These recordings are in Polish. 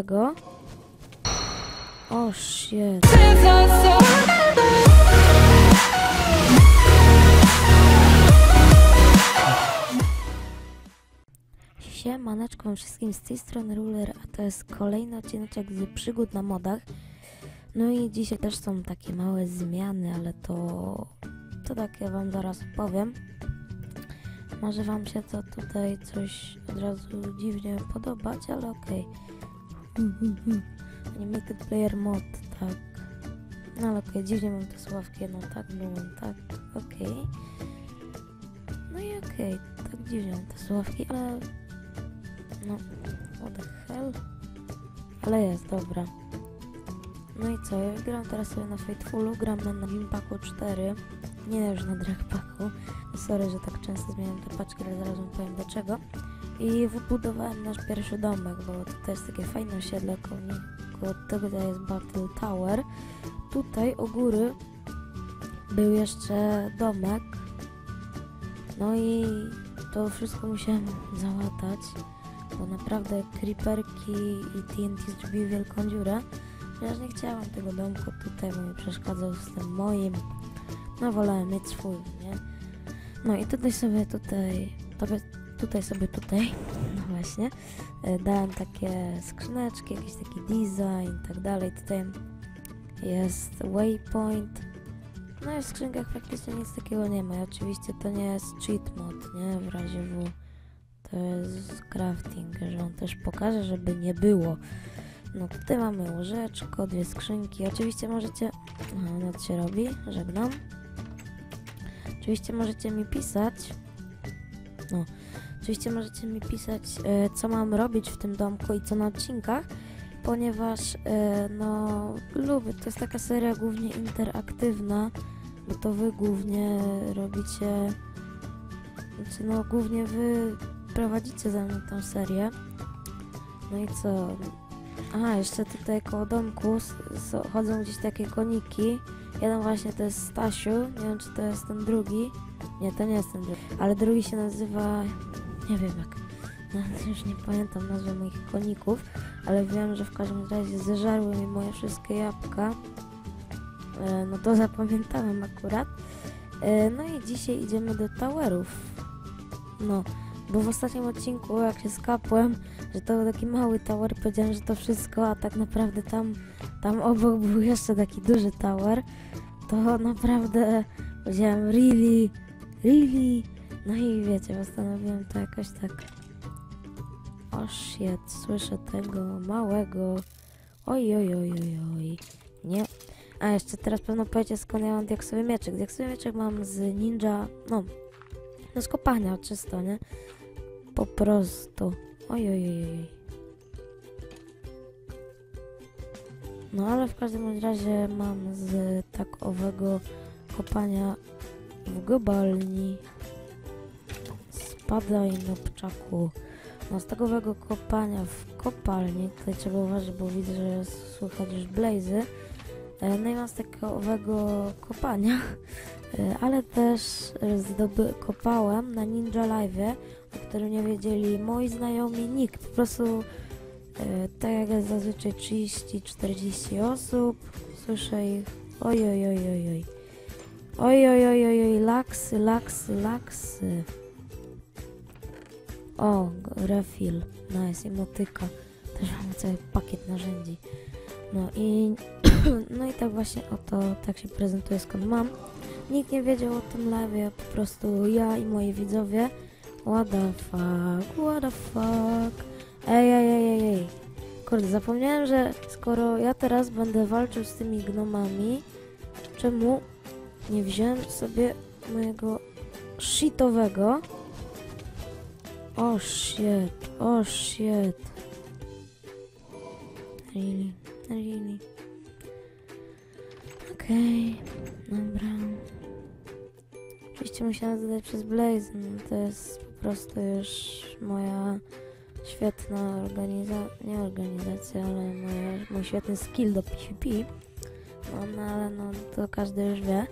Tego. O shit. Siemaneczko wam wszystkim z tej strony Ruler, a to jest kolejny odcinek z przygód na modach. No i dzisiaj też są takie małe zmiany, ale to, to tak ja wam zaraz powiem. Może wam się to tutaj coś od razu dziwnie podobać, ale okej. Animated Player Mod, tak. No ale okej, dziwnie mam te sławki, no tak, byłem, tak, okej. No i okej, tak dziwnie mam te sławki, ale... No, what the hell? Ale jest, dobra. No i co, ja gram teraz sobie na Fatefulu, gram na, na Gimpaku 4, nie już na Dragpacku. Sorry, że tak często zmieniam te paczki, ale zaraz wam powiem dlaczego. I wybudowałem nasz pierwszy domek, bo to jest takie fajne osiedle koło, tego to jest Battle Tower. Tutaj u góry był jeszcze domek. No i to wszystko musiałem załatać, bo naprawdę creeperki i TNT zrobiły wielką dziurę. Chociaż nie chciałam tego domku tutaj, bo mi przeszkadzał z tym moim. No wolałem mieć swój, nie? No i tutaj sobie tutaj, tobie, tutaj sobie tutaj, no właśnie, e, dałem takie skrzyneczki, jakiś taki design i tak dalej. Tutaj jest waypoint. No i w skrzynkach praktycznie nic takiego nie ma. I oczywiście to nie jest cheat mod, nie? W razie W. To jest crafting, że on też pokaże, żeby nie było. No tutaj mamy łożeczko, dwie skrzynki. Oczywiście możecie... Aha, noc się robi, żegnam. Oczywiście możecie mi pisać. No. Oczywiście możecie mi pisać, e, co mam robić w tym domku i co na odcinkach, ponieważ e, no lubię, to jest taka seria głównie interaktywna, bo to wy głównie robicie, znaczy no głównie wy prowadzicie ze mną tą serię. No i co? Aha, jeszcze tutaj koło domku chodzą gdzieś takie koniki. Jeden właśnie to jest Stasiu, nie wiem czy to jest ten drugi. Nie, to nie jest ten drugi. Ale drugi się nazywa, nie wiem jak, już nie pamiętam nazwy moich koników, ale wiem, że w każdym razie zeżarły mi moje wszystkie jabłka. E, no to zapamiętałem akurat. E, no i dzisiaj idziemy do towerów. No, bo w ostatnim odcinku jak się skapłem, że to był taki mały tower, powiedziałem, że to wszystko, a tak naprawdę tam, tam obok był jeszcze taki duży tower, to naprawdę powiedziałem really, really, no i wiecie, postanowiłem to jakoś tak, o shit, słyszę tego małego, oj, oj, oj, oj, oj, nie, a jeszcze teraz pewno powiecie skąd ja mam diaksowy mieczek, diaksowy mieczek mam z ninja, no, no z kopania czysto, nie, po prostu. Oj, oj, oj, oj. No ale w każdym razie mam z tak owego kopania w gobalni. Spadaj nopczaku. No z tego owego kopania w kopalni, tutaj trzeba uważać, bo widzę, że słychać już blazy. E, No i mam z takiego owego kopania, e, ale też zdoby kopałem na Ninja Live, o którym nie wiedzieli moi znajomi, nikt. Po prostu e, tak jak jest zazwyczaj 30-40 osób, słyszę ich oj oj oj oj oj oj oj oj oj oj laksy, laksy, laksy. O, refill, nice, i motyka. Też mamy cały pakiet narzędzi. No i no i tak właśnie oto tak się prezentuje skąd mam. Nikt nie wiedział o tym live, po prostu ja i moi widzowie. What the fuck, what the fuck. Ej, ej, ej, ej, ej. Kurde, zapomniałem, że skoro ja teraz będę walczył z tymi gnomami, czemu nie wziąłem sobie mojego shitowego? O shit, o shit. Really, really. Okej, dobra. Oczywiście musiałam zadać przez Blaze, no to jest po prostu już moja świetna organizacja, nie organizacja, ale moja, mój świetny skill do PvP. No, no ale no to każdy już wie.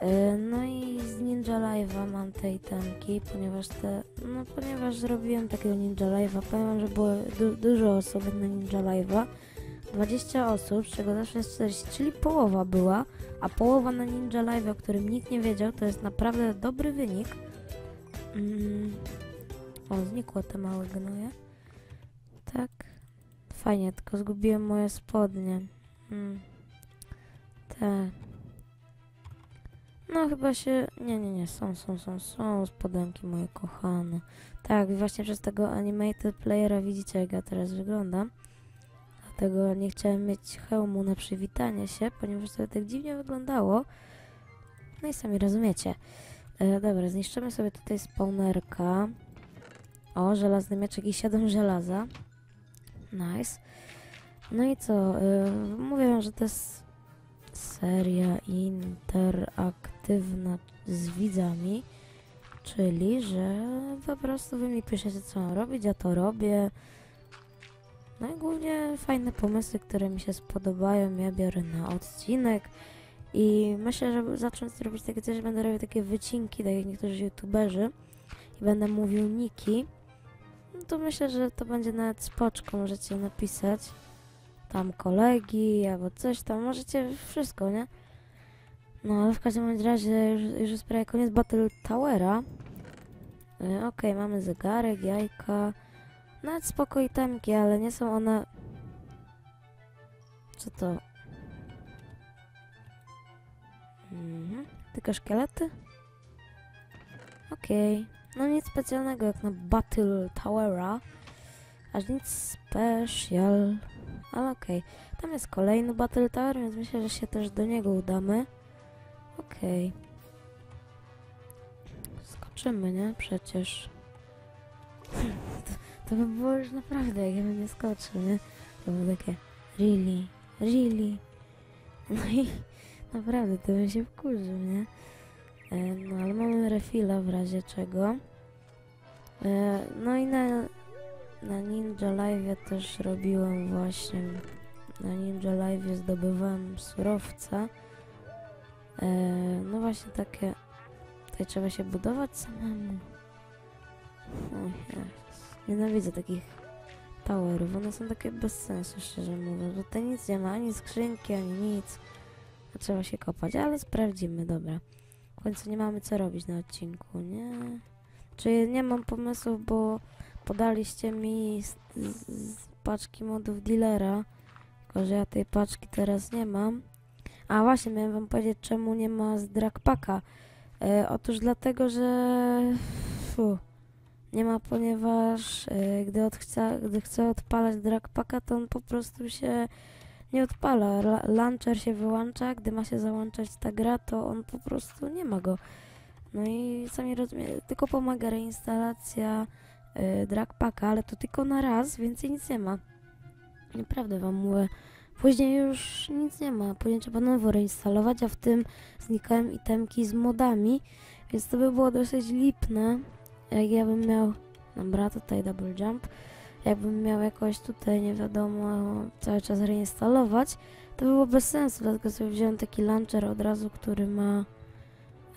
E, No i z Ninja Live'a mam te itemki, ponieważ te, no ponieważ zrobiłem takiego Ninja Live'a, powiem, że było du dużo osób na Ninja Live'a, 20 osób, z czego zawsze jest 40, czyli połowa była, a połowa na Ninja Live, o którym nikt nie wiedział, to jest naprawdę dobry wynik. Mm. O, znikło te małe gnoje. Tak. Fajnie, tylko zgubiłem moje spodnie. Mm. Te. No chyba się... Nie, nie, nie, są, są, są, są spodenki moje kochane. Tak, właśnie przez tego animated playera widzicie jak ja teraz wyglądam. Dlatego nie chciałem mieć hełmu na przywitanie się, ponieważ to tak dziwnie wyglądało. No i sami rozumiecie. E, dobra, zniszczymy sobie tutaj spawnerka. O, żelazny mieczek i 7 żelaza. Nice. No i co? E, mówię wam, że to jest seria interaktywna z widzami. Czyli, że po prostu wy mi piszecie, co mam robić, ja to robię. No i głównie fajne pomysły, które mi się spodobają, ja biorę na odcinek. I myślę, że zacząć robić takie coś, będę robił takie wycinki, tak jak niektórzy youtuberzy i będę mówił niki. No to myślę, że to będzie nawet spoczko, możecie napisać tam kolegi albo coś tam, możecie wszystko, nie? No ale w każdym razie już, już jest prawie koniec Battle Towera. Yy, Okej, mamy zegarek, jajka. Nawet spoko itemki, ale nie są one... Co to? Mhm. Tylko szkielety? Okej. No nic specjalnego jak na Battle Towera. Aż nic special. Ale okej. Tam jest kolejny Battle Tower, więc myślę, że się też do niego udamy. Okej. Skoczymy, nie? Przecież. to, to by było już naprawdę, jak ja bym nie skoczył, nie? To było takie really, really. No i naprawdę, to bym się wkurzył, nie? E, no ale mamy refila w razie czego. E, no i na, na Ninja Live też robiłem właśnie. Na Ninja Live zdobywałem surowce. E, no właśnie takie. Tutaj trzeba się budować samemu. O Jezus. Nienawidzę takich towerów. One są takie bez sensu, szczerze mówiąc. Tutaj nic nie ma, ani skrzynki, ani nic. A trzeba się kopać, ale sprawdzimy, dobra. W końcu nie mamy co robić na odcinku, nie? Czy nie mam pomysłów, bo podaliście mi z, z, z paczki modów dealera, tylko że ja tej paczki teraz nie mam. A właśnie, miałem wam powiedzieć, czemu nie ma z Dragpaka. E, otóż dlatego, że fu, nie ma, ponieważ e, gdy, odchca, gdy chcę odpalać Dragpaka, to on po prostu się nie odpala. La- launcher się wyłącza, gdy ma się załączać ta gra, to on po prostu nie ma go. No i sami rozumiecie, tylko pomaga reinstalacja y, Dragpaka, ale to tylko na raz, więcej nic nie ma. Naprawdę wam mówię. Później już nic nie ma, później trzeba nowo reinstalować, a w tym znikają itemki z modami, więc to by było dosyć lipne, jak ja bym miał, dobra, tutaj double jump, jakbym miał jakoś tutaj, nie wiadomo, cały czas reinstalować, to by było bez sensu, dlatego sobie wziąłem taki launcher od razu, który ma,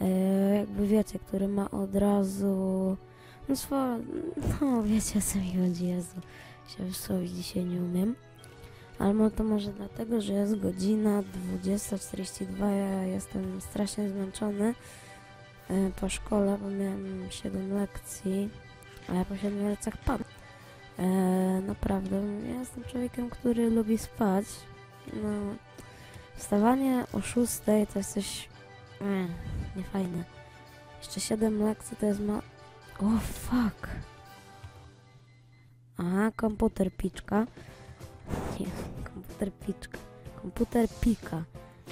e, jakby wiecie, który ma od razu, no no wiecie o co mi chodzi, Jezu, się wysłowić dzisiaj nie umiem. Ale to może dlatego, że jest godzina 20.42, ja jestem strasznie zmęczony e, po szkole, bo miałem 7 lekcji, a ja po 7 lekcjach padłem. E, naprawdę, ja jestem człowiekiem, który lubi spać. No, wstawanie o 6 to jest coś mm, niefajne. Jeszcze 7 lekcji to jest ma... O, fuck! Aha, komputer piczka. Nie, komputer piczka. Komputer pika.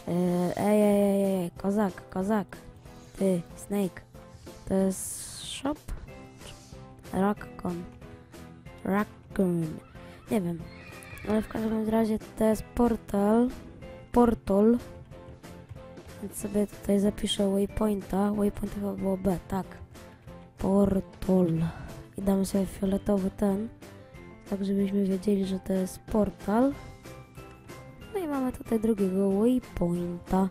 E, Ej, ej, ej, ej, kozak, kozak. Ty, Snake. To jest shop? Rockcon. Raccoon. Nie wiem. Ale w każdym razie to jest portal. Portal. Więc sobie tutaj zapiszę waypointa. Waypoint chyba było B, tak. Portal. I damy sobie fioletowy ten. Tak, żebyśmy wiedzieli, że to jest portal. No i mamy tutaj drugiego waypointa.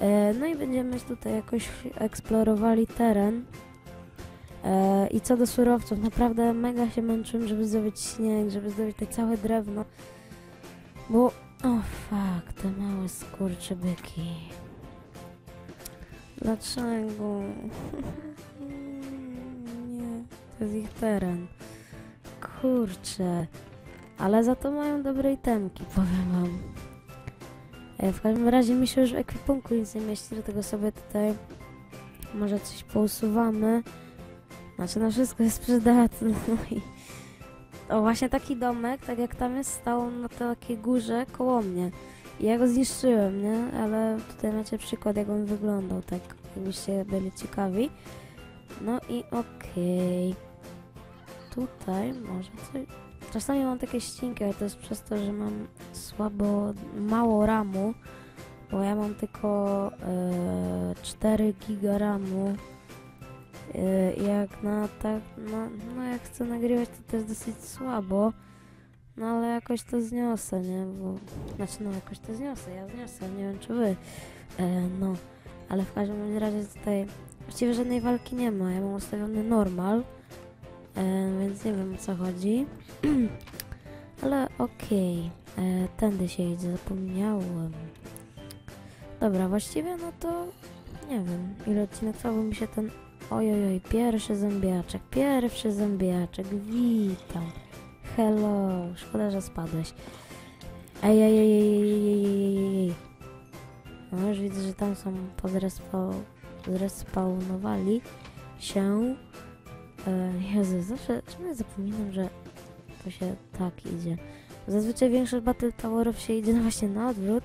E, no i będziemy tutaj jakoś eksplorowali teren. E, I co do surowców, naprawdę mega się męczyłem, żeby zdobyć śnieg, żeby zdobyć te całe drewno. Bo, o fuck, te małe skurczybyki. Dlaczego? To jest ich teren. Kurczę. Ale za to mają dobre itemki, powiem wam. E, W każdym razie mi się już w ekwipunku nic nie mieści, dlatego sobie tutaj może coś pousuwamy. Znaczy no wszystko jest przydatne. No i... O właśnie taki domek, tak jak tam jest, stał na takiej górze koło mnie. I ja go zniszczyłem, nie? Ale tutaj macie przykład jak on wyglądał, tak jakbyście byli ciekawi. No i okej. Tutaj może coś... Czasami mam takie ścinki, ale to jest przez to, że mam słabo, mało ramu, bo ja mam tylko e, 4 giga ramu. E, jak na tak, no, no jak chcę nagrywać, to jest dosyć słabo. No ale jakoś to zniosę, nie? Bo, znaczy no jakoś to zniosę, ja zniosę, nie wiem czy wy. E, no, ale w każdym razie tutaj Właściwie żadnej walki nie ma. Ja mam ustawiony normal, e, więc nie wiem o co chodzi. Ale okej, okay. Tędy się idzie, zapomniałem. Dobra, właściwie no to nie wiem, ile odcinek trwałby mi się ten... Ojojoj, pierwszy zębiaczek, pierwszy zębiaczek, witam. Hello, szkoda, że spadłeś. Ej, ej, ej, ej, ej, ej, ej, ej. No już widzę, że tam są podrespo zrespawnowali się. E, Jezu, zawsze, czemu ja zapominam, że to się tak idzie. Zazwyczaj większość Battle Towerów się idzie właśnie na odwrót.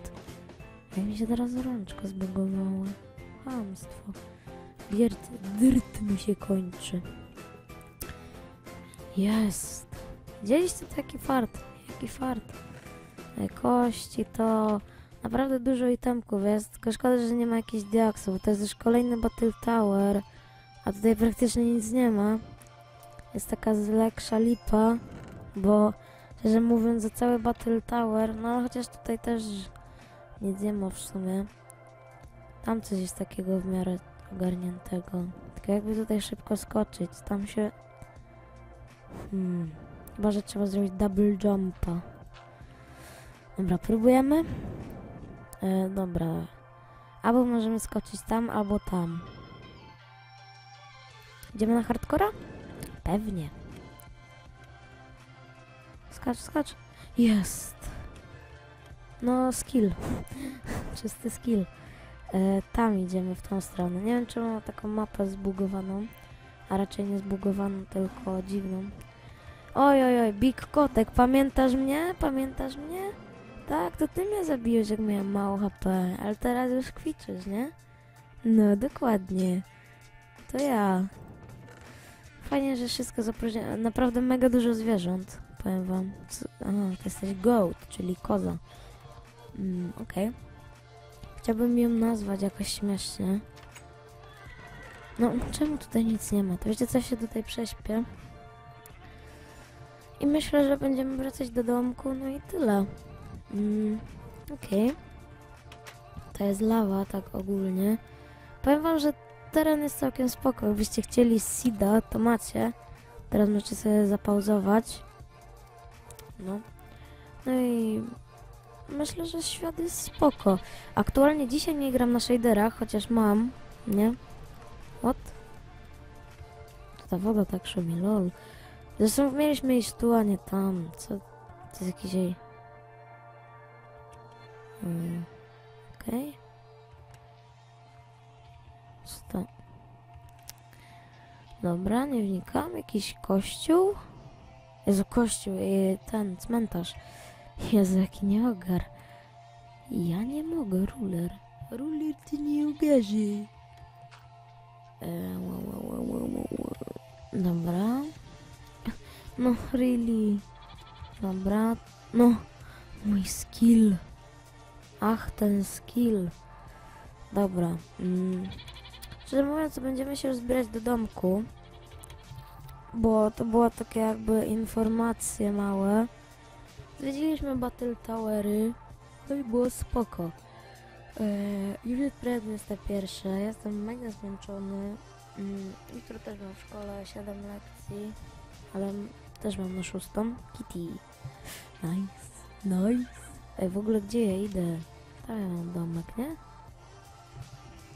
Jak mi się teraz rączka zbugowała. Hamstwo. Biert, dyrt mi się kończy. Jest. Widzieliście taki fart? Jaki fart? E, Kości to naprawdę dużo itemków jest, tylko szkoda, że nie ma jakichś diaksów. To jest już kolejny Battle Tower, a tutaj praktycznie nic nie ma. Jest taka zleksza lipa, bo szczerze mówiąc za cały Battle Tower, no chociaż tutaj też nic nie ma w sumie. Tam coś jest takiego w miarę ogarniętego. Tylko jakby tutaj szybko skoczyć, tam się... Hmm... Chyba, że trzeba zrobić double jumpa. Dobra, próbujemy. E, dobra. Albo możemy skoczyć tam, albo tam. Idziemy na hardcora? Pewnie. Skacz, skacz. Jest. No, skill. Czysty skill. E, tam idziemy w tą stronę. Nie wiem, czemu mam taką mapę zbugowaną. A raczej nie zbugowaną, tylko dziwną. Oj, oj, oj, Big Kotek, pamiętasz mnie? Pamiętasz mnie? Tak, to ty mnie zabiłeś, jak miałem mało HP, ale teraz już kwiczysz, nie? No, dokładnie. To ja. Fajnie, że wszystko zaproszone. Naprawdę mega dużo zwierząt, powiem wam. Co? Aha, to jesteś goat, czyli koza. Mm, okej. Chciałbym ją nazwać jakoś śmiesznie. No, czemu tutaj nic nie ma? To wiecie co, się tutaj prześpię. I myślę, że będziemy wracać do domku, no i tyle. Mm, Okej. To jest lawa, tak ogólnie. Powiem wam, że teren jest całkiem spoko. Jakbyście chcieli seeda, to macie. Teraz możecie sobie zapauzować. No. No i myślę, że świat jest spoko. Aktualnie dzisiaj nie gram na shaderach, chociaż mam, nie? What? Ta woda tak szumi, lol. Zresztą mieliśmy iść tu, a nie tam. Co? To jest jakiś jej... Hmm. Okej. Co to? Dobra, nie wnikam. Jakiś kościół? Jezu, kościół, e, ten cmentarz. Jezu, jaki nieogar. Ja nie mogę, ruler. Ruler, ty nie ogarzy. E. Dobra. No, really. Dobra. No, mój skill. Ach, ten skill. Dobra. Mm. Szczerze mówiąc, będziemy się już zbierać do domku. Bo to była takie jakby informacje małe. Zwiedziliśmy Battle Towery. No i było spoko. Eee, już jest prawie 21. Jestem mega zmęczony. Mm, jutro też mam w szkole 7 lekcji, ale też mam na szóstą. Kitty. Nice, nice. Ej, w ogóle gdzie ja idę? Tam ja mam domek, nie?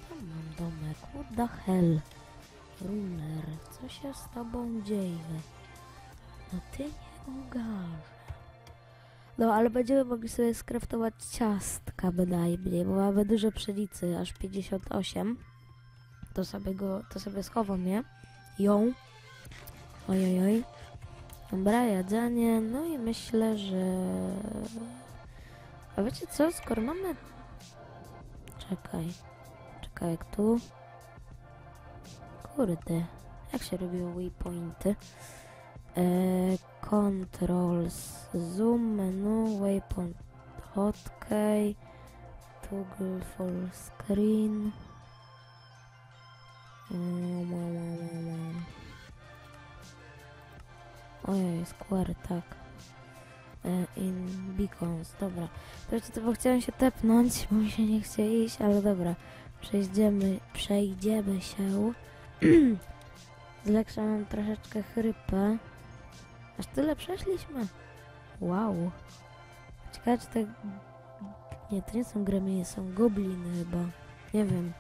Tam mam domek. What the hell? Ruler, co się z tobą dzieje? No ty nie ugasz. No, ale będziemy mogli sobie skraftować ciastka, wydaje mnie, bo mamy dużo pszenicy, aż 58. To sobie go, to sobie schowam, nie? Ją. Oj, oj, oj. Dobra, jedzenie, no i myślę, że... A wiecie co, skoro mamy... Czekaj. Czekaj, jak tu... Kurde. Jak się robiło waypointy? Eee, controls, zoom, menu, waypoint, hotkey, toggle full screen. Mm. Ojej, square, tak. E, in beacons, dobra. Wiecie, to bo chciałem się tepnąć, bo mi się nie chce iść, ale dobra. Przejdziemy, przejdziemy się. Z Leksza mam troszeczkę chrypę. Aż tyle przeszliśmy. Wow. Ciekawe, czy te... Nie, to nie są gremliny, są gobliny chyba. Nie wiem.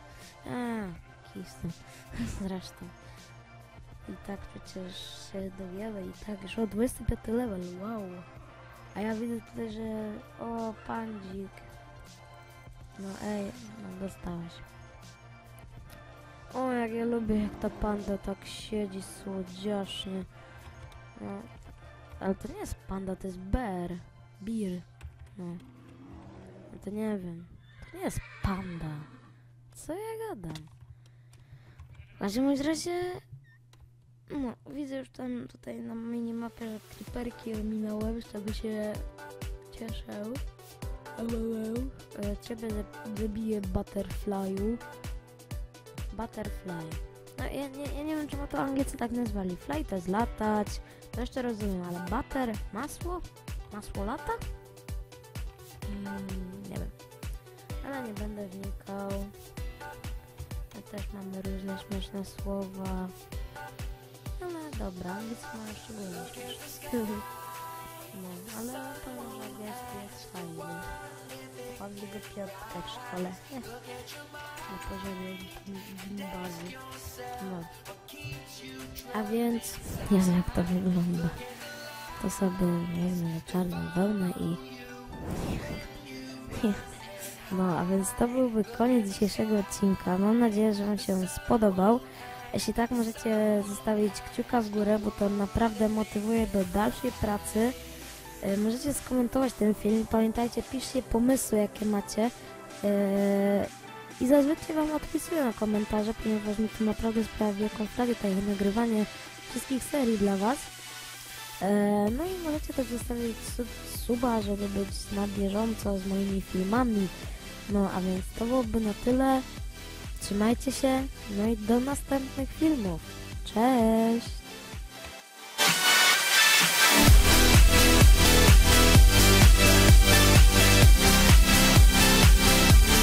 A, kisy. Zresztą. I tak przecież się dowiemy i tak już o 25 level, wow. A ja widzę tutaj, że... O, pandzik. No ej, no dostałeś. O, jak ja lubię, jak ta panda tak siedzi słodziacznie. No, ale to nie jest panda, to jest bear. Bir. No. no to nie wiem. To nie jest panda. Co ja gadam? W każdym razie... No, widzę już tam tutaj na minimapie, że creeperki ominąłem, z czego się cieszę. E, Ciebie zabiję butterflyu. Butterfly. No ja nie, ja nie wiem, czemu to Anglicy tak nazwali. Fly to jest latać, to jeszcze rozumiem, ale butter, masło? Masło lata? Mm, nie wiem. Ale nie będę wnikał. My też mamy różne śmieszne słowa. Dobra, Anglicy mają szczególnie śmieszne. No, ale to angielski jest fajny. Mam jego piątkę w szkole. Nie. Na poziomie gimbazy. No. A więc, Jezu, jak to wygląda. To sobie wezmę czarną wełnę i... No, a więc to byłby koniec dzisiejszego odcinka. Mam nadzieję, że Wam się spodobał. Jeśli tak, możecie zostawić kciuka w górę, bo to naprawdę motywuje do dalszej pracy. E, Możecie skomentować ten film. Pamiętajcie, piszcie pomysły, jakie macie. E, I zazwyczaj Wam odpisuję na komentarze, ponieważ mi to naprawdę sprawia wielką frajdę tutaj nagrywanie wszystkich serii dla Was. E, No i możecie też zostawić sub, suba, żeby być na bieżąco z moimi filmami. No a więc to byłoby na tyle. Trzymajcie się, no i do następnych filmów. Cześć!